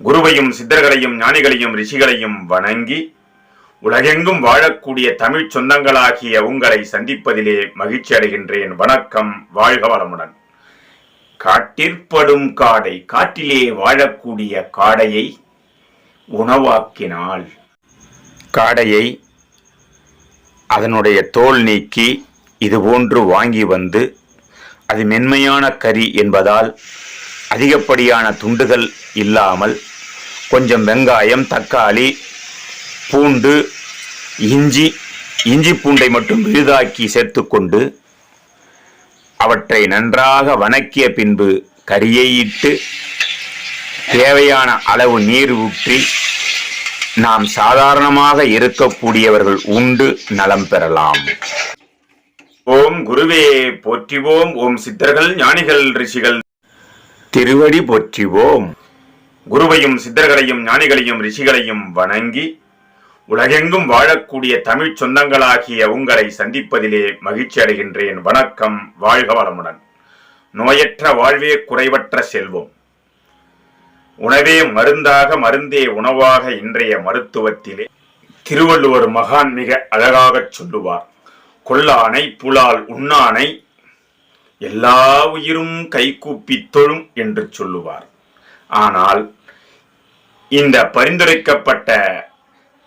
குருவையும் சித்தர்களையும் ஞானிகளையும் ரிஷிகளையும் வணங்கி உலகெங்கும் வாழக்கூடிய தமிழ் சொந்தங்களாகிய உங்களை சந்திப்பதிலே மகிழ்ச்சி அடைகின்றேன். வணக்கம். வாழ்க வளமுடன். காட்டிற்படும் காடை காட்டிலே வாழக்கூடிய காடையை உணவாக்கினால் காடையை அதனுடைய தோல் நீக்கி இதுபோன்று வாங்கி வந்து அது மென்மையான கறி என்பதால் அதிகப்படியான துண்டுகள் இல்லாமல் கொஞ்சம் வெங்காயம் தக்காளி பூண்டு இஞ்சி இஞ்சி பூண்டை மட்டும் விழுதாக்கி சேர்த்துக்கொண்டு அவற்றை நன்றாக வணக்கிய பின்பு கரியை இட்டு தேவையான அளவு நீர் ஊற்றி நாம் சாதாரணமாக இருக்கக்கூடியவர்கள் உண்டு நலம் பெறலாம். ஓம் குருவே போற்றிவோம் ஓம். சித்தர்கள் ஞானிகள் ரிஷிகள். திருவடி போற்றிவோம் குருவையும் சித்தர்களையும் ஞானிகளையும் ரிஷிகளையும் வணங்கி உலகெங்கும் வாழக்கூடிய தமிழ் சொந்தங்களாகிய உங்களை சந்திப்பதிலே மகிழ்ச்சி அடைகின்றேன். வணக்கம் வாழ்க வளமுடன். நோயற்ற வாழ்வே குறைவற்ற செல்வம். உணவே மருந்தாக மருந்தே உணவாக இன்றைய மருத்துவத்திலே திருவள்ளுவர் மகான் மிக அழகாகச் சொல்லுவார். கொல்லானை புலால் உண்ணானை எல்லா உயிரும் கைகூப்பித் தொழும் என்று சொல்லுவார். ஆனால் இந்த பரிந்துரைக்கப்பட்ட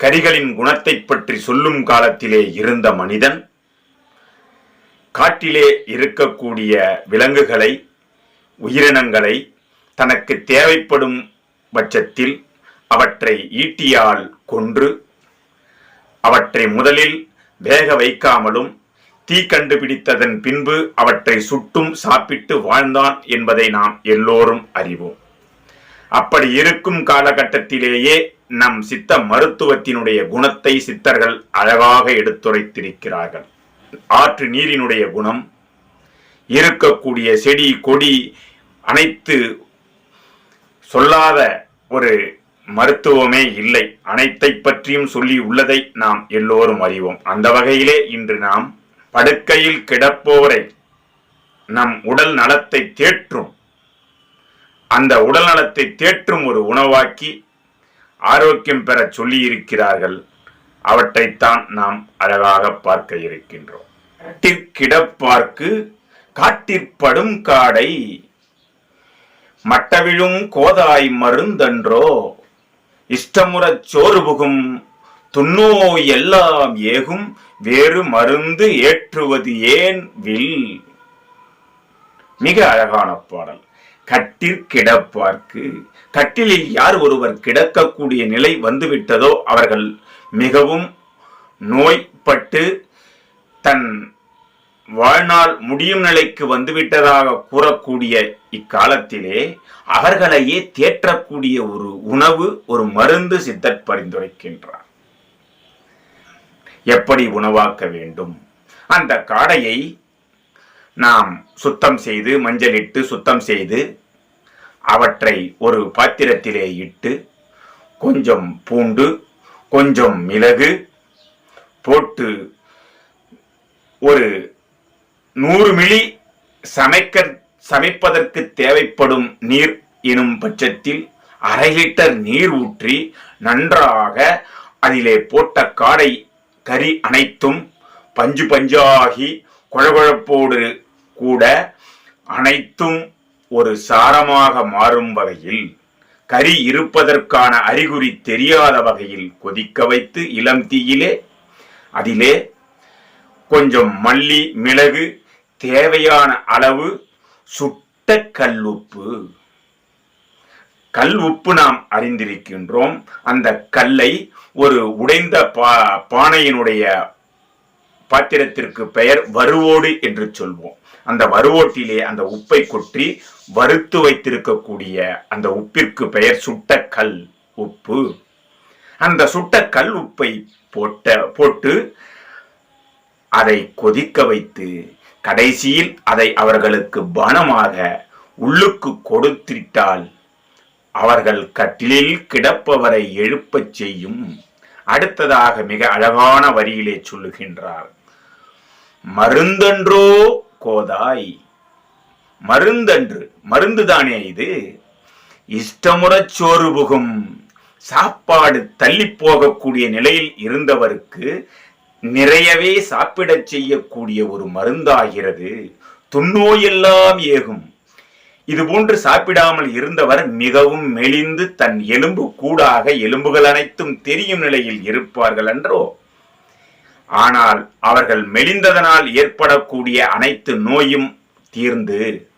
கரிகளின் குணத்தை பற்றி சொல்லும் காலத்திலே இருந்த மனிதன் காட்டிலே இருக்கக்கூடிய விலங்குகளை உயிரினங்களை தனக்கு தேவைப்படும் பட்சத்தில் அவற்றை ஈட்டியால் கொன்று அவற்றை முதலில் வேக வைக்காமலும் தீ கண்டுபிடித்ததன் பின்பு அவற்றை சுட்டும் சாப்பிட்டு வாழ்ந்தான் என்பதை நாம் எல்லோரும் அறிவோம். அப்படி இருக்கும் காலகட்டத்திலேயே நம் சித்த மருத்துவத்தினுடைய குணத்தை சித்தர்கள் அழகாக எடுத்துரைத்திருக்கிறார்கள். ஆற்று நீரினுடைய குணம் இருக்கக்கூடிய செடி கொடி அனைத்து சொல்லாத ஒரு மருத்துவமே இல்லை. அனைத்தை பற்றியும் சொல்லி உள்ளதை நாம் எல்லோரும் அறிவோம். அந்த வகையிலே இன்று நாம் படுக்கையில் கிடப்போரை நம் உடல் நலத்தை தேற்றும் அந்த உடல் நலத்தை தேற்றும் ஒரு உணவாக்கி ஆரோக்கியம் பெற சொல்லி இருக்கிறார்கள் அவற்றைத்தான் நாம் அழகாக பார்க்க இருக்கின்றோம். காட்டிற்கிடப்பார்க்கு காட்டிற்படும் காடை மட்டவிழும் கோதாய் மருந்தன்றோ இஷ்டமுறச் சோறு புகும் துண்ணோய் எல்லாம் ஏகும் வேறு மருந்து ஏற்றுவது ஏன் வில்? மிக அழகான பாடல். கட்டிற் கிடப்பார்க்கு. கட்டிலில் யார் ஒருவர் கிடக்கக்கூடிய நிலை வந்துவிட்டதோ அவர்கள் மிகவும் நோய்பட்டு தன் வாழ்நாள் முடியும் நிலைக்கு வந்துவிட்டதாக கூறக்கூடிய இக்காலத்திலே அவர்களையே தேற்றக்கூடிய ஒரு உணவு ஒரு மருந்து சித்தர் பரிந்துரைக்கின்றார். எப்படி உணவாக்க வேண்டும்? அந்த காடையை நாம் சுத்தம் செய்து மஞ்சளிட்டு சுத்தம் செய்து அவற்றை ஒரு பாத்திரத்திலே இட்டு கொஞ்சம் பூண்டு கொஞ்சம் மிளகு போட்டு ஒரு நூறு மில்லி சமைக்க சமைப்பதற்கு தேவைப்படும் நீர் எனும் பட்சத்தில் அரை லிட்டர் நீர் ஊற்றி நன்றாக அதிலே போட்ட காடை கறி அனைத்தும் பஞ்சு பஞ்சாகி குழகுழப்போடு கூட அனைத்தும் ஒரு சாரமாக மாறும் வகையில் கறி இருப்பதற்கான அறிகுறி தெரியாத வகையில் கொதிக்க வைத்து இளம் தீயிலே அதிலே கொஞ்சம் மல்லி மிளகு தேவையான அளவு சுட்ட கல்லுப்பு கல் உப்பு நாம் அறிந்திருக்கின்றோம். அந்த கல்லை ஒரு உடைந்த பா பானையினுடைய பாத்திரத்திற்கு பெயர் வருவோடு என்று சொல்வோம். அந்த வருவோட்டிலே அந்த உப்பை கொற்றி வறுத்து வைத்திருக்கக்கூடிய அந்த உப்பிற்கு பெயர் சுட்டக்கல் உப்பு. அந்த சுட்டக்கல் உப்பை போட்ட போட்டு அதை கொதிக்க வைத்து கடைசியில் அதை அவர்களுக்கு பணமாக உள்ளுக்கு கொடுத்திட்டால் அவர்கள் கட்டிலில் கிடப்பவரை எழுப்பச் செய்யும். அடுத்ததாக மிக அழகான வரியிலே சொல்லுகின்றார். மருந்தன்றோ கோதாய். மருந்தன்று மருந்துதானே இது? இஷ்டமுறச் சோறு புகும். சாப்பாடு தள்ளி போகக்கூடிய நிலையில் இருந்தவருக்கு நிறையவே சாப்பிடச் செய்யக்கூடிய ஒரு மருந்தாகிறது. துண்ணோயெல்லாம் ஏகும். இது போன்று சாப்பிடாமல் இருந்தவர் மிகவும் மெலிந்து தன் எலும்பு கூடாக எலும்புகள் அனைத்தும் தெரியும் நிலையில் இருப்பார்கள் என்றோ? ஆனால் அவர்கள் மெலிந்ததனால் ஏற்படக்கூடிய அனைத்து நோயும் தீர்ந்து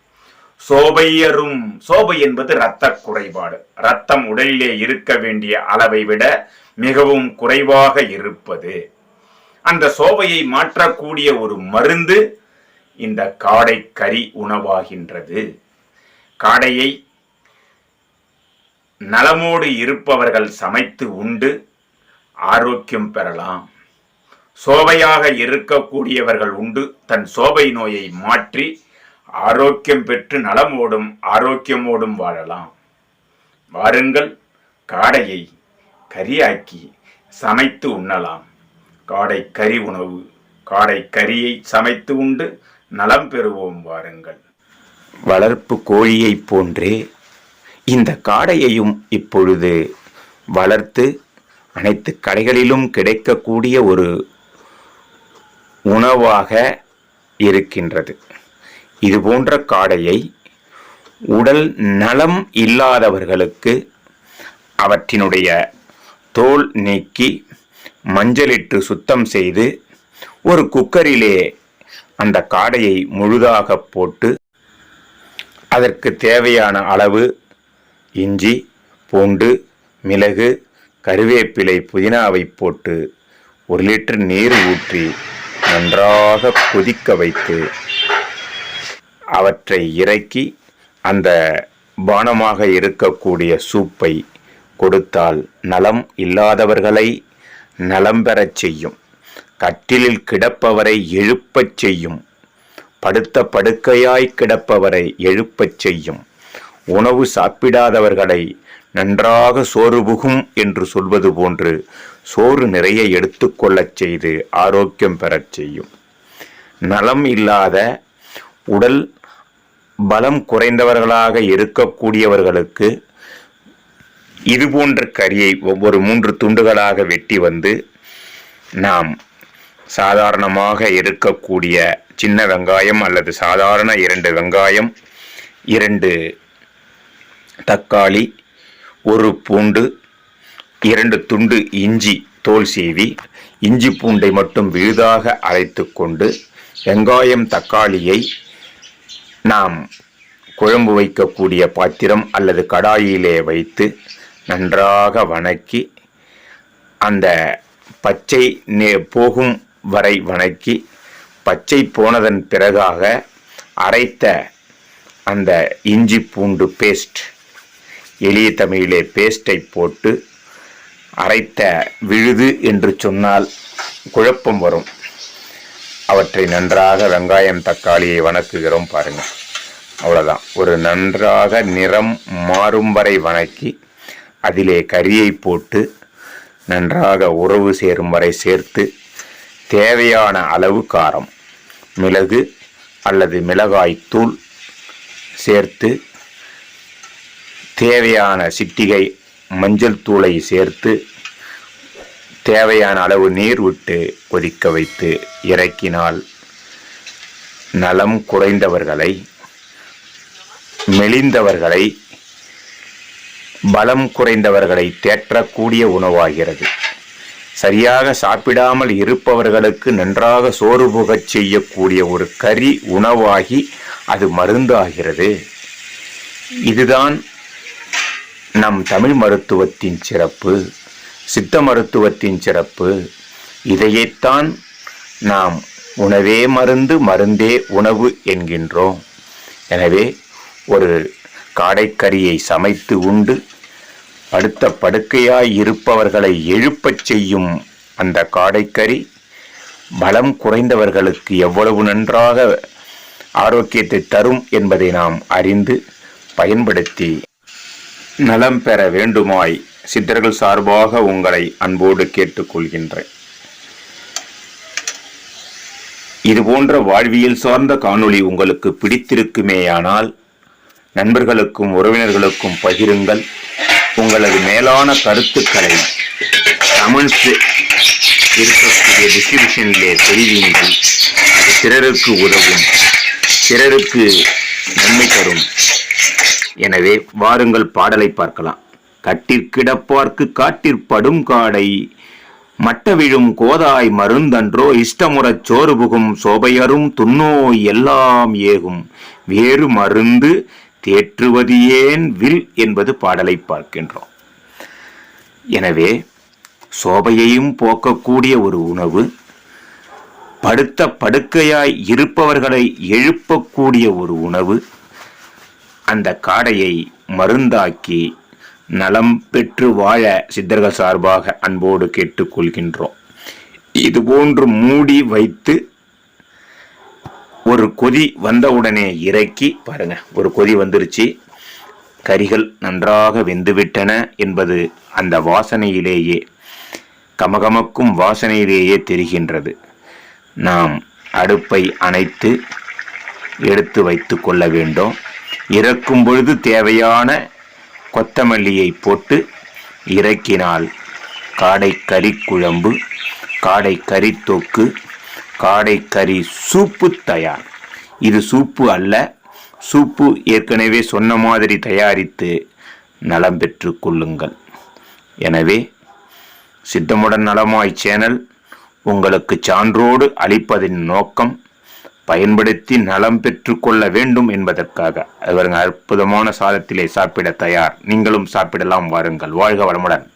சோபையரும் சோபை என்பது இரத்த குறைபாடு. இரத்தம் உடலிலே இருக்க வேண்டிய அளவை விட மிகவும் குறைவாக இருப்பது. அந்த சோபையை மாற்றக்கூடிய ஒரு மருந்து இந்த காடை கறி உணவாகின்றது. காடையை நலமோடு இருப்பவர்கள் சமைத்து உண்டு ஆரோக்கியம் பெறலாம். சோபையாக இருக்கக்கூடியவர்கள் உண்டு. தன் சோபை நோயை மாற்றி ஆரோக்கியம் பெற்று நலமோடும் ஆரோக்கியமோடும் வாழலாம். வாருங்கள் காடையை கரியாக்கி சமைத்து உண்ணலாம். காடை கறி உணவு காடை கறியை சமைத்து உண்டு நலம் பெறுவோம் வாருங்கள். வளர்ப்பு கோழியைப் போன்றே இந்த காடையையும் இப்பொழுது வளர்த்து அனைத்து கடைகளிலும் கிடைக்கக்கூடிய ஒரு உணவாக இருக்கின்றது. இது போன்ற காடையை உடல் நலம் இல்லாதவர்களுக்கு அவற்றினுடைய தோல் நீக்கி மஞ்சளிட்டு சுத்தம் செய்து ஒரு குக்கரிலே அந்த காடையை முழுதாக போட்டு அதற்கு தேவையான அளவு இஞ்சி பூண்டு மிளகு கருவேப்பிலை புதினாவை போட்டு ஒரு லிட்டர் நீர் ஊற்றி நன்றாக கொதிக்க வைத்து அவற்றை இறக்கி அந்த பானமாக இருக்கக்கூடிய சூப்பை கொடுத்தால் நலம் இல்லாதவர்களை நலம் பெறச் செய்யும். கட்டிலில் கிடப்பவரை எழுப்பச் செய்யும். படுத்த படுக்கையாய் கிடப்பவரை எழுப்பச் செய்யும். உணவு சாப்பிடாதவர்களை நன்றாக சோறு புகும் என்று சொல்வது போன்று சோறு நிறைய எடுத்துக்கொள்ளச் செய்து ஆரோக்கியம் பெறச் செய்யும். நலம் இல்லாத உடல் பலம் குறைந்தவர்களாக இருக்கக்கூடியவர்களுக்கு இது போன்ற கறியை ஒவ்வொரு மூன்று துண்டுகளாக வெட்டி வந்து நாம் சாதாரணமாக இருக்கக்கூடிய சின்ன வெங்காயம் அல்லது சாதாரண இரண்டு வெங்காயம் இரண்டு தக்காளி ஒரு பூண்டு இரண்டு துண்டு இஞ்சி தோல் சீவி இஞ்சி பூண்டை மட்டும் விழுதாக அரைத்து கொண்டு வெங்காயம் தக்காளியை நாம் குழம்பு வைக்கக்கூடிய பாத்திரம் அல்லது கடாயிலே வைத்து நன்றாக வணக்கி அந்த பச்சை நே- போகும் வரை வணக்கி பச்சை போனதன் பிறகாக அரைத்த அந்த இஞ்சி பூண்டு பேஸ்ட் எளிய தமிழிலே பேஸ்டை போட்டு அரைத்த விழுது என்று சொன்னால் குழப்பம் வரும். அவற்றை நன்றாக வெங்காயம் தக்காளியை வணக்குகிறோம் பாருங்கள் அவ்வளோதான் ஒரு நன்றாக நிறம் மாறும் வரை வணக்கி அதிலே கறியை போட்டு நன்றாக உறவு சேரும் வரை சேர்த்து தேவையான அளவு காரம் மிளகு அல்லது மிளகாய் தூள் சேர்த்து தேவையான சிட்டிகை மஞ்சள் தூளை சேர்த்து தேவையான அளவு நீர் விட்டு கொதிக்க வைத்து இறக்கினால் நலம் குறைந்தவர்களை மெலிந்தவர்களை பலம் குறைந்தவர்களை தேற்றக்கூடிய உணவாகிறது. சரியாக சாப்பிடாமல் இருப்பவர்களுக்கு நன்றாக சோறு புகச் செய்யக்கூடிய ஒரு கறி உணவாகி அது மருந்தாகிறது. இதுதான் நம் தமிழ் மருத்துவத்தின் சிறப்பு சித்த மருத்துவத்தின் சிறப்பு. இதையைத்தான் நாம் உணவே மருந்து மருந்தே உணவு என்கின்றோம். எனவே ஒரு காடைக்கறியை சமைத்து உண்டு. படுத்த படுக்கையாய் இருப்பவர்களை எழுப்பச் செய்யும் அந்த காடைக்கறி பலம் குறைந்தவர்களுக்கு எவ்வளவு நன்றாக ஆரோக்கியத்தை தரும் என்பதை நாம் அறிந்து பயன்படுத்தி நலம் பெற வேண்டுமாய் சித்தர்கள் சார்பாக உங்களை அன்போடு கேட்டுக்கொள்கின்றேன். இதுபோன்ற வாழ்வியல் சார்ந்த காணொளி உங்களுக்கு பிடித்திருக்குமேயானால் நண்பர்களுக்கும் உறவினர்களுக்கும் பகிருங்கள். உங்களது மேலான கருத்துக்களை கமெண்ட்ஸ் இருக்கக்கூடிய டிஸ்கிரிப்ஷனிலே தெரிவிங்கள் அது பிறருக்கு உதவும் பிறருக்கு நன்மை தரும். எனவே வாருங்கள் பாடலை பார்க்கலாம். கட்டிற்கிடப்பார்க்கு காட்டிற்படும் காடை மட்ட விழும் கோதாய் மருந்தன்றோ இஷ்டமுறச் சோறு புகும் சோபையரும் துண்ணோய் எல்லாம் ஏகும். வேறு மருந்து தேற்றுவது ஏன் வில் என்பது பாடலை பார்க்கின்றோம். எனவே சோபையையும் போக்கக்கூடிய ஒரு உணவு படுத்த படுக்கையாய் இருப்பவர்களை எழுப்பக்கூடிய ஒரு உணவு அந்த காடையை மருந்தாக்கி நலம் பெற்று வாழ சித்தர்கள் சார்பாக அன்போடு கேட்டுக்கொள்கின்றோம். இதுபோன்று மூடி வைத்து ஒரு கொதி வந்தவுடனே இறக்கி பாருங்க ஒரு கொதி வந்துருச்சு. கரிகள் நன்றாக வெந்துவிட்டன என்பது அந்த வாசனையிலேயே கமகமக்கும் வாசனையிலேயே தெரிகின்றது. நாம் அடுப்பை அணைத்து எடுத்து வைத்து கொள்ள வேண்டும். இறக்கும் பொழுது தேவையான கொத்தமல்லியை போட்டு இறக்கினால் காடை கறி குழம்பு காடை கறி தொக்கு காடை கறி சூப்பு தயார். இது சூப்பு அல்ல சூப்பு ஏற்கனவே சொன்ன மாதிரி தயாரித்து நலம் பெற்று கொள்ளுங்கள். எனவே சித்தமுடன் நலமாய் சேனல் உங்களுக்கு சான்றோடு அளிப்பதின் நோக்கம் பயன்படுத்தி நலம் பெற்று கொள்ள வேண்டும் என்பதற்காக. அவருங்க அற்புதமான சாதத்திலே சாப்பிட தயார். நீங்களும் சாப்பிடலாம் வாருங்கள். வாழ்க வளமுடன்.